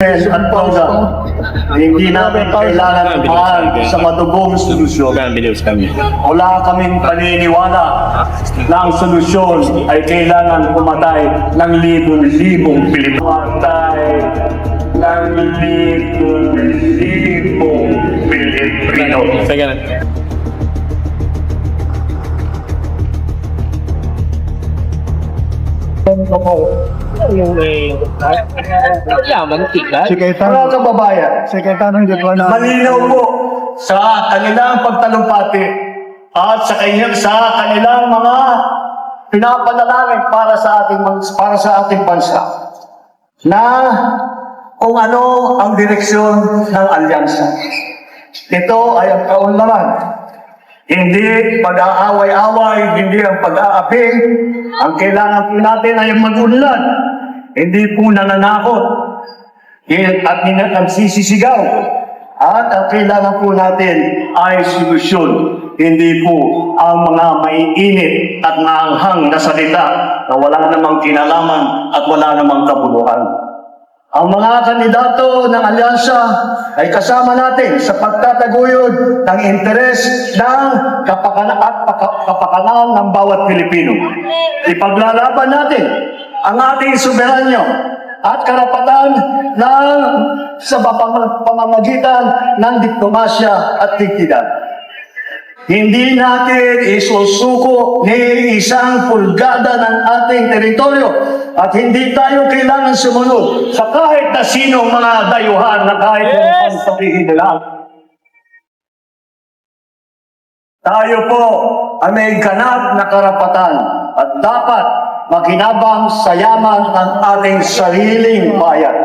at program. Hindi namin kailangan tumahan sa madugong solusyon. Wala kaming paniniwala na ang solusyon ay kailangan pumatay ng libong-libong Pilipino. Pumatay ng libong-libong Pilipino. Second. Yaman kita. Mga Sekretary, kababayan, Sekretary ng Dutwana. malinaw po sa kanilang pagtalumpati at sa kanilang, sa kanilang mga pinapanalangin para sa ating para sa ating bansa na kung ano ang direksyon ng alyansa. Ito ay ang kaunlaman. Hindi pag-aaway-away, hindi ang pag-aaping. Ang kailangan po natin ay magunlad. Hindi po nananakot at nagsisisigaw. At ang kailangan po natin ay solusyon. Hindi po ang mga maiinit at naanghang na salita na wala namang kinalaman at wala namang kabuluhan. Ang mga kandidato ng alyansa ay kasama natin sa pagtataguyod ng interes ng kapakana at paka- kapakanan ng bawat Pilipino. Ipaglalaban natin ang ating soberanyo at karapatan ng sa pamam- pamamagitan ng diplomasya at dignidad. Hindi natin isusuko ni isang pulgada ng ating teritoryo at hindi tayo kailangan sumunod sa kahit na sinong mga dayuhan na kahit yes! ang sabihin nila. Tayo po ay may ganap na karapatan at dapat makinabang sa yaman ng ating sariling bayan.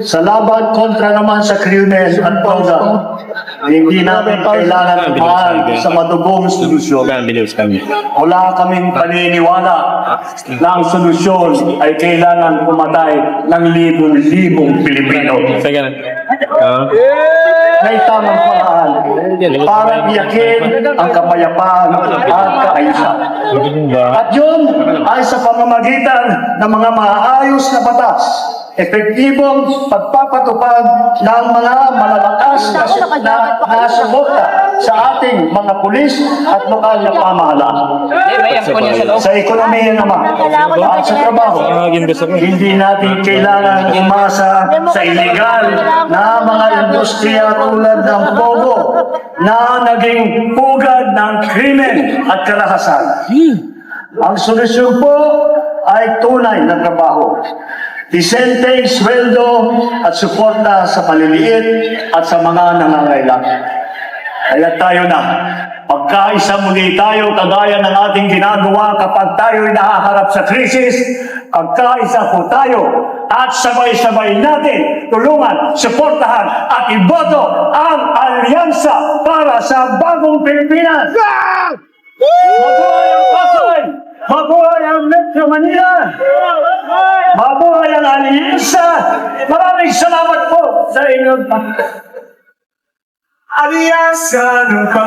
Sa laban kontra naman sa krimen at program, hindi namin kailangan tumahan sa madugong solusyon. Wala kaming paniniwala na ang solusyon ay kailangan pumatay ng libong-libong Pilipino. May tamang paraan para biyakin ang kapayapaan at kaayusan. At yun ay sa pamamagitan ng mga maayos na batas, epektibong pagpapatupad ng mga malalakas na, na, na suporta sa ating mga pulis at lokal na pamahalaan. Sa ekonomiya naman at sa trabaho, hindi natin kailangan umasa sa ilegal na mga industriya tulad ng Pogo na naging pugad ng krimen at karahasan. Ang solusyon po ay tunay na trabaho. Disenteng sweldo at suporta sa paliliit at sa mga nangangailangan. Kaya tayo na, pagkaisa muli tayo kagaya ng ating ginagawa kapag tayo nahaharap sa krisis, pagkaisa po tayo at sabay-sabay natin tulungan, suportahan at iboto ang alyansa para sa bagong Pilipinas! Mabuhay ang Pasay! Mabuhay ang Metro Manila! Mabuhay ang alyansa! Maraming salamat po sa inyong ng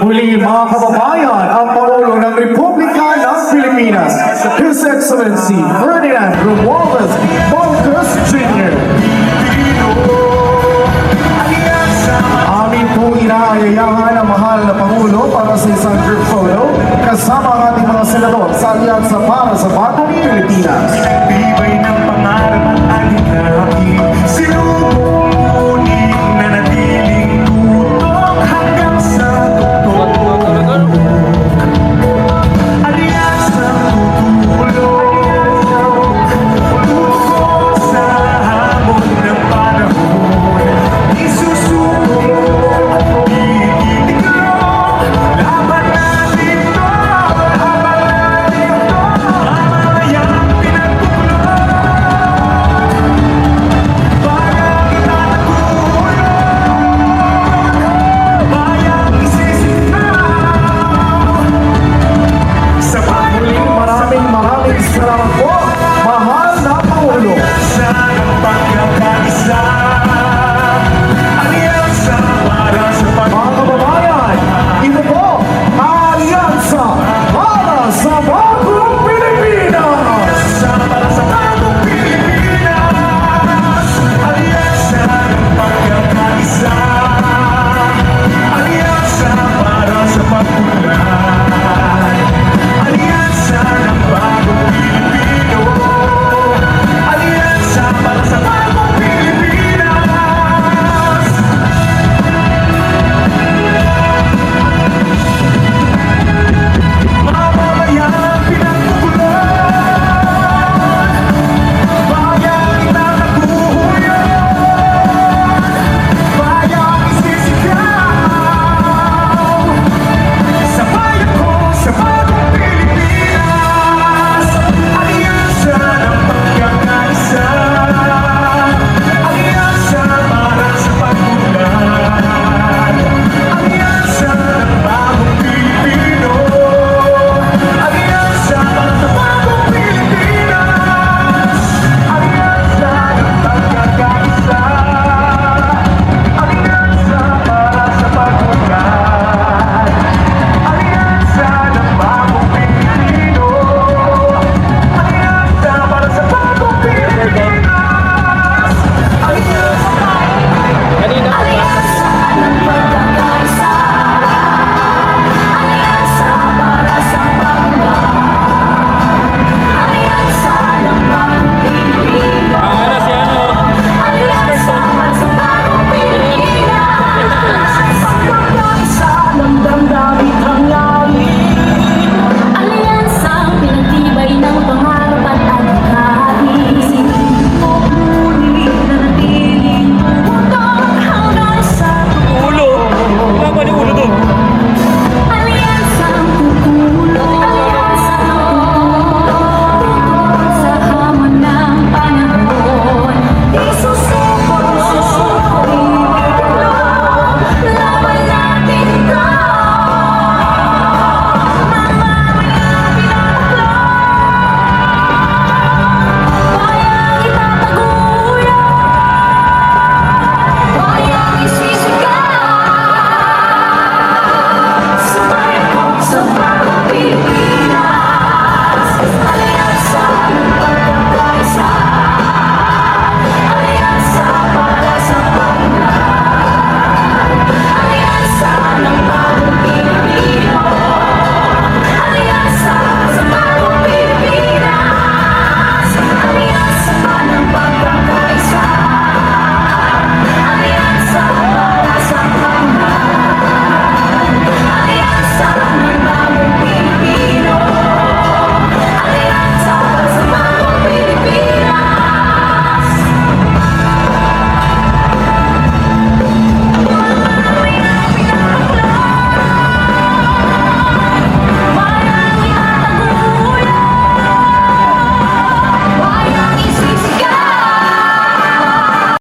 Muli mga kababayan, ang Pangulo ng Republika ng Pilipinas, His Excellency Ferdinand Romualdez Marcos Jr. Amin pong inaayayahan ang mahal na Pangulo para sa isang group photo kasama ang ating mga senador sa Alyansa para sa Bagong Pilipinas. maraming salamat po, mahal na Pangulo. Sa pagkakaisa, aliansa para sa pag- Mga kababayan, ito po, aliansa para sa bagong Pilipinas.